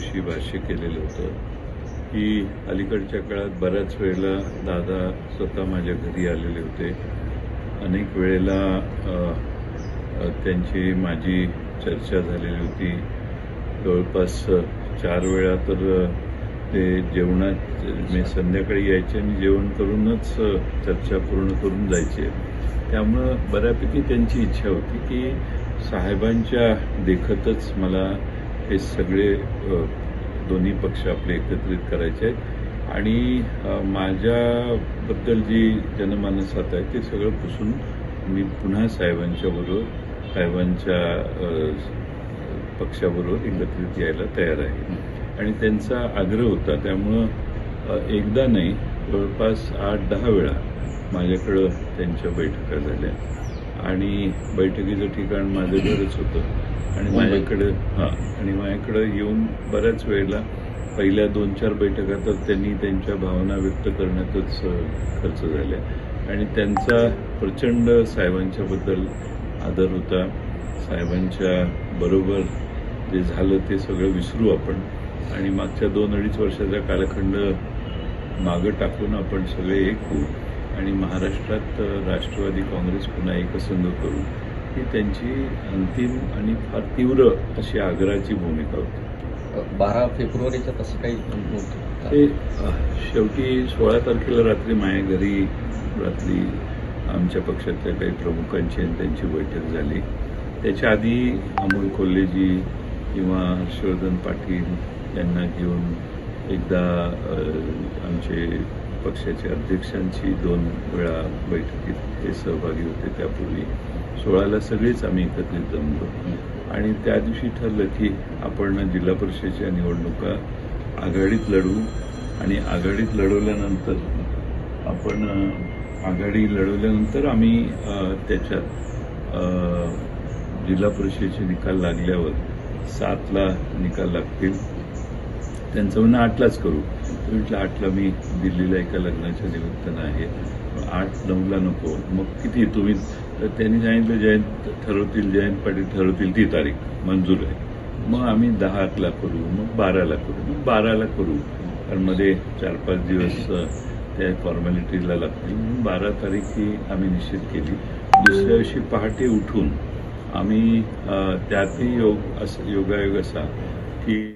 दिवशी भाष्य केलेलं होतं की अलीकडच्या काळात बऱ्याच वेळेला दादा स्वतः माझ्या घरी आलेले होते. अनेक वेळेला त्यांची माझी चर्चा झालेली होती. जवळपास चार वेळा तर ते जेवणात मी संध्याकाळी यायचे आणि जेवण करूनच चर्चा पूर्ण करून जायचे. त्यामुळं बऱ्यापैकी त्यांची इच्छा होती की साहेबांच्या देखतच मला हे सगळे दोन्ही पक्ष आपले एकत्रित करायचे आहेत. आणि माझ्याबद्दल जी जनमानसात आहे ते सगळं पुसून मी पुन्हा साहेबांच्या बरोबर साहेबांच्या पक्षाबरोबर एकत्रित यायला तयार आहे. आणि त्यांचा आग्रह होता त्यामुळं एकदा नाही जवळपास आठ दहा वेळा माझ्याकडं त्यांच्या बैठका झाल्या. आणि बैठकीचं ठिकाण माझं घरच होतं. आणि माझ्याकडं हां आणि माझ्याकडं येऊन बऱ्याच वेळेला पहिल्या दोन चार बैठका तर त्यांनी त्यांच्या भावना व्यक्त करण्यातच खर्च झाल्या आणि त्यांचा प्रचंड साहेबांच्याबद्दल आदर होता. साहेबांच्या बरोबर जे झालं ते सगळं विसरू आपण. आणि मागच्या दोन अडीच वर्षाचा कालखंड मागं टाकून आपण सगळे एक. होऊ आणि महाराष्ट्रात राष्ट्रवादी काँग्रेस पुन्हा एकसंध करू ही त्यांची अंतिम आणि फार तीव्र अशी आग्रहाची भूमिका होती. बारा फेब्रुवारीचं तसं काही नव्हतं. ते शेवटी सोळा तारखेला रात्री माझ्या घरी रात्री आमच्या पक्षातल्या काही प्रमुखांची आणि त्यांची बैठक झाली. त्याच्या आधी अमोल कोल्हेजी किंवा हर्षवर्धन पाटील यांना घेऊन एकदा आमचे पक्षाचे अध्यक्षांची दोन वेळा बैठकीत ते सहभागी होते. त्यापूर्वी सोळाला सगळेच आम्ही एकत्रित जमलो आणि त्या दिवशी ठरलं की आपण जिल्हा परिषदेच्या निवडणुका आघाडीत लढवू आणि आघाडीत लढवल्यानंतर आपण आघाडी लढवल्यानंतर आम्ही त्याच्यात जिल्हा परिषदेचे निकाल लागल्यावर सातला निकाल लागतील. त्यांचं म्हणणं आठलाच करू. म्हटलं आठला मी दिल्लीला एका लग्नाच्या निमित्तानं आहे. आठ नऊला नको. मग किती? तुम्ही तर त्यांनी सांगितलं जयंत ठरवतील जयंत पाटील ठरवतील ती तारीख मंजूर आहे. मग आम्ही दहा अकला करू मग बाराला करू मग बाराला करू. कारण मध्ये चार पाच दिवस त्या फॉर्मॅलिटीला लागतील. म्हणून बारा तारीख ही आम्ही निश्चित केली. दुसऱ्या दिवशी पहाटे उठून आम्ही त्यातही योग असं योगायोग असा की